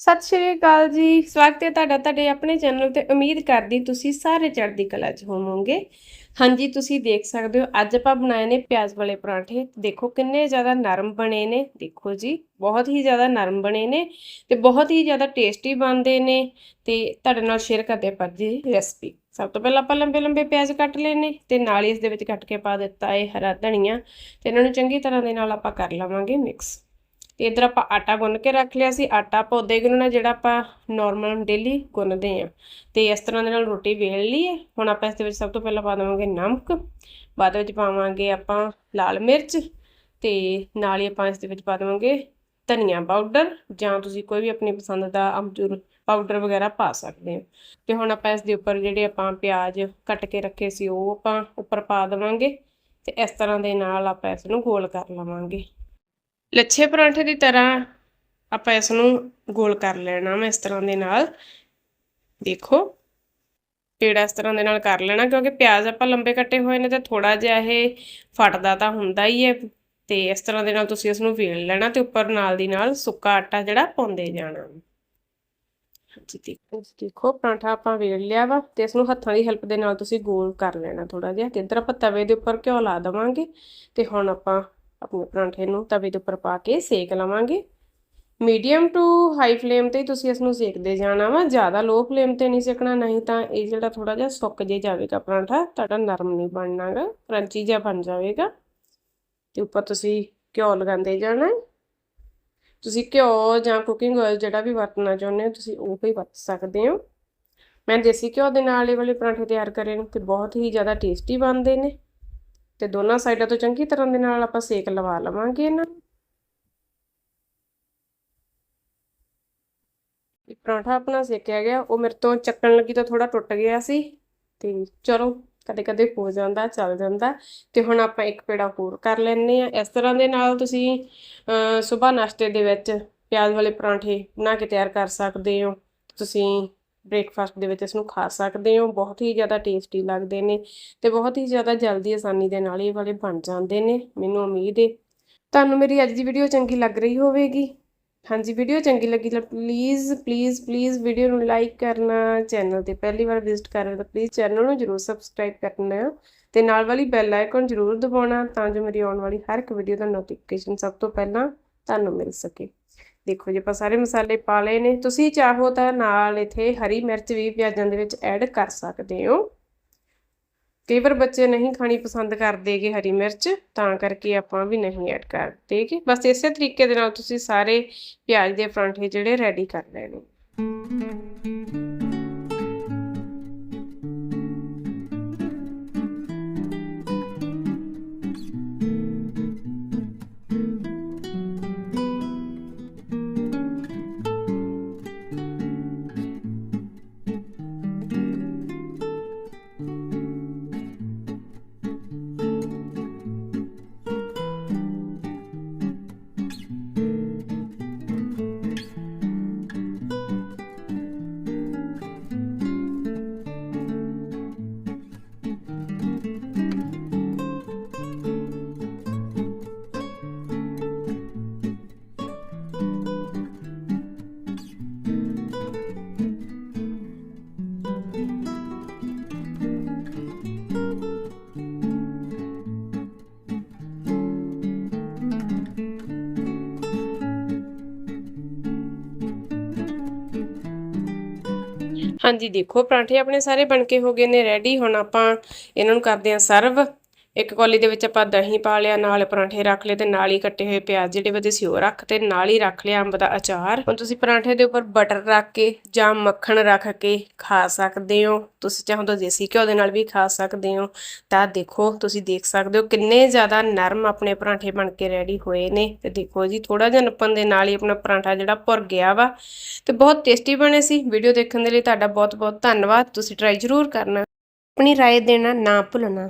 ਸਤਿ ਸ਼੍ਰੀ ਅਕਾਲ ਜੀ। ਸਵਾਗਤ ਹੈ ਤੁਹਾਡਾ ਤੁਹਾਡੇ ਆਪਣੇ ਚੈਨਲ ਤੇ। ਉਮੀਦ ਕਰਦੀ ਤੁਸੀਂ ਸਾਰੇ ਚੜ੍ਹਦੀ ਕਲਾ 'ਚ ਹੋਵੋਗੇ। ਹਾਂਜੀ, ਤੁਸੀਂ ਦੇਖ ਸਕਦੇ ਹੋ, ਅੱਜ ਆਪਾਂ ਬਣਾਏ ਨੇ ਪਿਆਜ਼ ਵਾਲੇ ਪਰਾਂਠੇ। ਦੇਖੋ ਕਿੰਨੇ ਜ਼ਿਆਦਾ ਨਰਮ ਬਣੇ ਨੇ। ਦੇਖੋ ਜੀ, ਬਹੁਤ ਹੀ ਜ਼ਿਆਦਾ ਨਰਮ ਬਣੇ ਨੇ ਤੇ ਬਹੁਤ ਹੀ ਜ਼ਿਆਦਾ ਟੇਸਟੀ ਬਣਦੇ ਨੇ ਤੇ ਤੁਹਾਡੇ ਨਾਲ ਸ਼ੇਅਰ ਕਰਦੇ ਆਪਾਂ ਜੀ ਰੈਸਪੀ ਸਭ ਤੋਂ ਪਹਿਲਾਂ ਆਪਾਂ ਲੰਬੇ ਲੰਬੇ ਪਿਆਜ਼ ਕੱਟ ਲਏ ਨੇ ਤੇ ਨਾਲ ਹੀ ਇਸ ਦੇ ਵਿੱਚ ਕੱਟ ਕੇ ਪਾ ਦਿੱਤਾ ਹੈ ਹਰਾ ਧਨੀਆ ਤੇ ਇਹਨਾਂ ਨੂੰ ਚੰਗੀ ਤਰ੍ਹਾਂ ਦੇ ਨਾਲ ਆਪਾਂ ਕਰ ਲਵਾਂਗੇ ਮਿਕਸ ਤੇ ਇਧਰ ਆਪਾਂ ਆਟਾ ਗੁੰਨ ਕੇ ਰੱਖ ਲਿਆ ਸੀ। ਆਟਾ ਆਪਾਂ ਉਦੋਂ ਹੀ ਗੁੰਨਣਾ ਜਿਹੜਾ ਆਪਾਂ ਨਾਰਮਲ ਡੇਲੀ ਗੁੰਨਦੇ ਆ ਤੇ ਇਸ ਤਰ੍ਹਾਂ ਦੇ ਨਾਲ ਰੋਟੀ ਵੇਲ ਲਈਏ। ਹੁਣ ਆਪਾਂ ਇਸ ਦੇ ਵਿੱਚ ਸਭ ਤੋਂ ਪਹਿਲਾਂ ਪਾ ਦੇਵਾਂਗੇ ਨਮਕ। ਬਾਅਦ ਵਿੱਚ ਪਾਵਾਂਗੇ ਆਪਾਂ ਲਾਲ ਮਿਰਚ ਤੇ ਨਾਲ ਹੀ ਆਪਾਂ ਇਸ ਦੇ ਵਿੱਚ ਪਾ ਦੇਵਾਂਗੇ ਧਨੀਆ ਪਾਊਡਰ ਜਾਂ ਤੁਸੀਂ ਕੋਈ ਵੀ ਆਪਣੀ ਪਸੰਦ ਦਾ ਅਮਚੂਰ ਪਾਊਡਰ ਵਗੈਰਾ ਪਾ ਸਕਦੇ ਹੋ। ਤੇ ਹੁਣ ਆਪਾਂ ਇਸ ਦੇ ਉੱਪਰ ਜਿਹੜੇ ਆਪਾਂ ਪਿਆਜ਼ ਕੱਟ ਕੇ ਰੱਖੇ ਸੀ, ਉਹ ਆਪਾਂ ਉੱਪਰ ਪਾ ਦੇਵਾਂਗੇ। ਤੇ ਇਸ ਤਰ੍ਹਾਂ ਦੇ ਨਾਲ ਆਪਾਂ ਇਸ ਨੂੰ ਗੋਲ ਕਰ ਲਵਾਂਗੇ। ਲੱਛੇ ਪਰਾਂਠੇ ਦੀ ਤਰ੍ਹਾਂ ਆਪਾਂ ਇਸ ਨੂੰ ਗੋਲ ਕਰ ਲੈਣਾ ਮੈਂ ਇਸ ਤਰ੍ਹਾਂ ਦੇ ਨਾਲ। ਦੇਖੋ, ਪੇੜਾ ਇਸ ਤਰ੍ਹਾਂ ਦੇ ਨਾਲ ਕਰ ਲੈਣਾ ਕਿਉਂਕਿ ਪਿਆਜ਼ ਆਪਾਂ ਲੰਬੇ ਕੱਟੇ ਹੋਏ ਨੇ ਤੇ ਥੋੜਾ ਜਿਹਾ ਇਹ ਫਟਦਾ ਤਾਂ ਹੁੰਦਾ ਹੀ ਹੈ ਤੇ ਇਸ ਤਰ੍ਹਾਂ ਦੇ ਨਾਲ ਤੁਸੀਂ ਇਸ ਨੂੰ ਵੇਲ ਲੈਣਾ ਤੇ ਉੱਪਰ ਨਾਲ ਦੀ ਨਾਲ ਸੁੱਕਾ ਆਟਾ ਜਿਹੜਾ ਪਾਉਂਦੇ ਜਾਣਾ। ਹਾਂਜੀ, ਦੇਖੋ ਪਰਾਂਠਾ ਆਪਾਂ ਵੇਲ ਲਿਆ ਵਾ ਤੇ ਇਸ ਨੂੰ ਹੱਥਾਂ ਦੀ ਹੈਲਪ ਦੇ ਨਾਲ ਤੁਸੀਂ ਗੋਲ ਕਰ ਲੈਣਾ ਥੋੜਾ ਜਿਹਾ। ਤੇ ਇੱਧਰ ਆਪਾਂ ਤਵੇ ਦੇ ਉੱਪਰ ਘਿਓ ਲਾ ਦੇਵਾਂਗੇ ਤੇ ਹੁਣ ਆਪਾਂ ਆਪਣੇ ਪਰਾਂਠੇ ਨੂੰ ਤਵੇ ਦੇ ਉੱਪਰ ਪਾ ਕੇ ਸੇਕ ਲਵਾਂਗੇ। ਮੀਡੀਅਮ ਟੂ ਹਾਈ ਫਲੇਮ ਤੇ ਤੁਸੀਂ ਇਸ ਨੂੰ ਸੇਕਦੇ ਜਾਣਾ ਵਾ। ਜ਼ਿਆਦਾ ਲੋ ਫਲੇਮ ਤੇ ਨਹੀਂ ਸੇਕਣਾ, ਨਹੀਂ ਤਾਂ ਇਹ ਜਿਹੜਾ ਥੋੜਾ ਜਿਹਾ ਸੁੱਕ ਜੇ ਜਾਵੇਗਾ ਪਰਾਂਠਾ, ਤੁਹਾਡਾ ਨਰਮ ਨਹੀਂ ਬਣਨਾਗਾ ਕਰੰਚੀ ਜਿਹਾ ਬਣ ਜਾਵੇਗਾ। ਤੇ ਉੱਪਰ ਤੁਸੀਂ ਘਿਓ ਲਗਾਉਂਦੇ ਜਾਣਾ। ਤੁਸੀਂ ਘਿਓ ਜਾਂ ਕੁਕਿੰਗ ਆਇਲ ਜਿਹੜਾ ਵੀ ਵਰਤਣਾ ਚਾਹੁੰਦੇ ਹੋ, ਤੁਸੀਂ ਉਹ ਹੀ ਵਰਤ ਸਕਦੇ ਹੋ। ਮੈਂ ਦੇਸੀ ਘਿਓ ਦੇ ਨਾਲ ਇਹ ਵਾਲੇ ਪਰਾਂਠੇ ਤਿਆਰ ਕਰੇ ਨੇ ਤੇ ਬਹੁਤ ਹੀ ਜ਼ਿਆਦਾ ਟੇਸਟੀ ਬਣਦੇ ਨੇ। ਤੇ ਦੋਨਾਂ ਸਾਈਡਾਂ ਤੋਂ ਚੰਗੀ ਤਰ੍ਹਾਂ ਦੇ ਨਾਲ ਆਪਾਂ ਸੇਕ ਲਵਾ ਲਵਾਂਗੇ ਇਹਨਾਂ ਇਹ ਪਰਾਂਠਾ ਆਪਣਾ ਸੇਕਿਆ ਗਿਆ, ਉਹ ਮੇਰੇ ਤੋਂ ਚੱਕਣ ਲੱਗੀ ਤਾਂ ਥੋੜਾ ਟੁੱਟ ਗਿਆ ਸੀ। ਤੇ ਚਲੋ, ਕਦੇ ਕਦੇ ਹੋ ਜਾਂਦਾ, ਚੱਲ ਜਾਂਦਾ। ਤੇ ਹੁਣ ਆਪਾਂ ਇੱਕ ਪੇੜਾ ਹੋਰ ਕਰ ਲੈਣੇ ਆ ਇਸ ਤਰ੍ਹਾਂ ਦੇ ਨਾਲ ਤੁਸੀਂ ਸਵੇਰ ਨਾਸ਼ਤੇ ਦੇ ਵਿੱਚ ਪਿਆਜ਼ ਵਾਲੇ ਪਰਾਂਠੇ ਬਣਾ ਕੇ ਤਿਆਰ ਕਰ ਸਕਦੇ ਹੋ। ਤੁਸੀਂ ਬ੍ਰੇਕਫਾਸਟ ਦੇ ਵਿੱਚ ਇਸ ਨੂੰ ਖਾ ਸਕਦੇ ਹੋ, ਬਹੁਤ ਹੀ ਜ਼ਿਆਦਾ ਟੇਸਟੀ ਲੱਗਦੇ ਨੇ ਤੇ ਬਹੁਤ ਹੀ ਜ਼ਿਆਦਾ ਜਲਦੀ ਆਸਾਨੀ ਦੇ ਨਾਲ ਇਹ ਵਾਲੇ ਬਣ ਜਾਂਦੇ ਨੇ, ਮੈਨੂੰ ਉਮੀਦ ਹੈ ਤੁਹਾਨੂੰ ਮੇਰੀ ਅੱਜ ਦੀ ਵੀਡੀਓ ਚੰਗੀ ਲੱਗ ਰਹੀ ਹੋਵੇਗੀ। ਹਾਂਜੀ ਵੀਡੀਓ ਚੰਗੀ ਲੱਗੀ ਤਾਂ ਪਲੀਜ਼ ਪਲੀਜ਼ ਪਲੀਜ਼ ਵੀਡੀਓ ਨੂੰ ਲਾਈਕ ਕਰਨਾ ਚੈਨਲ ਤੇ ਪਹਿਲੀ ਵਾਰ ਵਿਜ਼ਿਟ ਕਰ ਰਹੇ ਤਾਂ ਪਲੀਜ਼ ਚੈਨਲ ਨੂੰ ਜਰੂਰ ਸਬਸਕ੍ਰਾਈਬ ਕਰਨਾ ਤੇ ਨਾਲ ਵਾਲੀ ਬੈਲ ਆਈਕਨ ਜਰੂਰ ਦਬਾਉਣਾ ਤਾਂ ਜੋ ਮੇਰੀ ਆਉਣ ਵਾਲੀ ਹਰ ਇੱਕ ਵੀਡੀਓ ਦਾ ਨੋਟੀਫਿਕੇਸ਼ਨ ਸਭ ਤੋਂ ਪਹਿਲਾਂ ਤੁਹਾਨੂੰ ਮਿਲ ਸਕੇ। ਦੇਖੋ ਜੀ ਆਪਾਂ ਸਾਰੇ ਮਸਾਲੇ ਪਾ ਲਏ ਨੇ। ਤੁਸੀਂ ਚਾਹੋ ਤਾਂ ਨਾਲ ਇਥੇ ਹਰੀ ਮਿਰਚ ਵੀ ਪਿਆਜ਼ਾਂ ਦੇ ਵਿੱਚ ਐਡ ਕਰ ਸਕਦੇ ਹੋ। ਕਈ ਵਾਰ ਬੱਚੇ ਨਹੀਂ ਖਾਣੀ ਪਸੰਦ ਕਰਦੇਗੇ ਹਰੀ ਮਿਰਚ, ਤਾਂ ਕਰਕੇ ਆਪਾਂ ਵੀ ਨਹੀਂ ਐਡ ਕਰਦੇ ਕਿ ਬਸ ਇਸੇ ਤਰੀਕੇ ਦੇ ਨਾਲ ਤੁਸੀਂ ਸਾਰੇ ਪਿਆਜ਼ ਦੇ ਪਰਾਂਠੇ ਜਿਹੜੇ ਰੈਡੀ ਕਰ ਲੈਣੇ। ਹਾਂਜੀ, ਦੇਖੋ, ਪਰਾਂਠੇ ਆਪਣੇ ਸਾਰੇ ਬਣ ਕੇ ਹੋ ਗਏ ਨੇ ਰੈਡੀ ਹੁਣ ਆਪਾਂ ਇਹਨਾਂ ਨੂੰ ਕਰਦੇ ਹਾਂ ਸਰਵ ਇੱਕ ਕੌਲੀ ਦੇ ਵਿੱਚ ਆਪਾਂ ਦਹੀਂ ਪਾ ਲਿਆ ਨਾਲ ਪਰਾਂਠੇ ਰੱਖ ਲਏ ਤੇ ਨਾਲ ਹੀ ਕੱਟੇ ਹੋਏ ਪਿਆਜ਼ ਜਿਹੜੇ ਵਧੇ ਸੀ ਉਹ ਰੱਖ ਤੇ ਨਾਲ ਹੀ ਰੱਖ ਲਿਆ ਅੰਬ ਦਾ ਅਚਾਰ ਹੁਣ ਤੁਸੀਂ ਪਰਾਂਠੇ ਦੇ ਉੱਪਰ ਬਟਰ ਰੱਖ ਕੇ ਜਾਂ ਮੱਖਣ ਰੱਖ ਕੇ ਖਾ ਸਕਦੇ ਹੋ ਤੁਸੀਂ ਚਾਹੋ ਤਾਂ ਦੇਸੀ ਘਿਓ ਦੇ ਨਾਲ ਵੀ ਖਾ ਸਕਦੇ ਹੋ ਤਾਂ ਦੇਖੋ ਤੁਸੀਂ ਦੇਖ ਸਕਦੇ ਹੋ ਕਿੰਨੇ ਜ਼ਿਆਦਾ ਨਰਮ ਆਪਣੇ ਪਰਾਂਠੇ ਬਣ ਕੇ ਰੈਡੀ ਹੋਏ ਨੇ ਤੇ ਦੇਖੋ ਜੀ ਥੋੜਾ ਜਿਹਾ ਨੱਪਣ ਦੇ ਨਾਲ ਹੀ ਆਪਣਾ ਪਰਾਂਠਾ ਜਿਹੜਾ ਭੁਰ ਗਿਆ ਵਾ ਤੇ ਬਹੁਤ ਟੇਸਟੀ ਬਣੇ ਸੀ ਵੀਡੀਓ ਦੇਖਣ ਦੇ ਲਈ ਤੁਹਾਡਾ ਬਹੁਤ ਬਹੁਤ ਧੰਨਵਾਦ ਤੁਸੀਂ ਟਰਾਈ ਜ਼ਰੂਰ ਕਰਨਾ ਆਪਣੀ رائے ਦੇਣਾ ਨਾ ਭੁੱਲਣਾ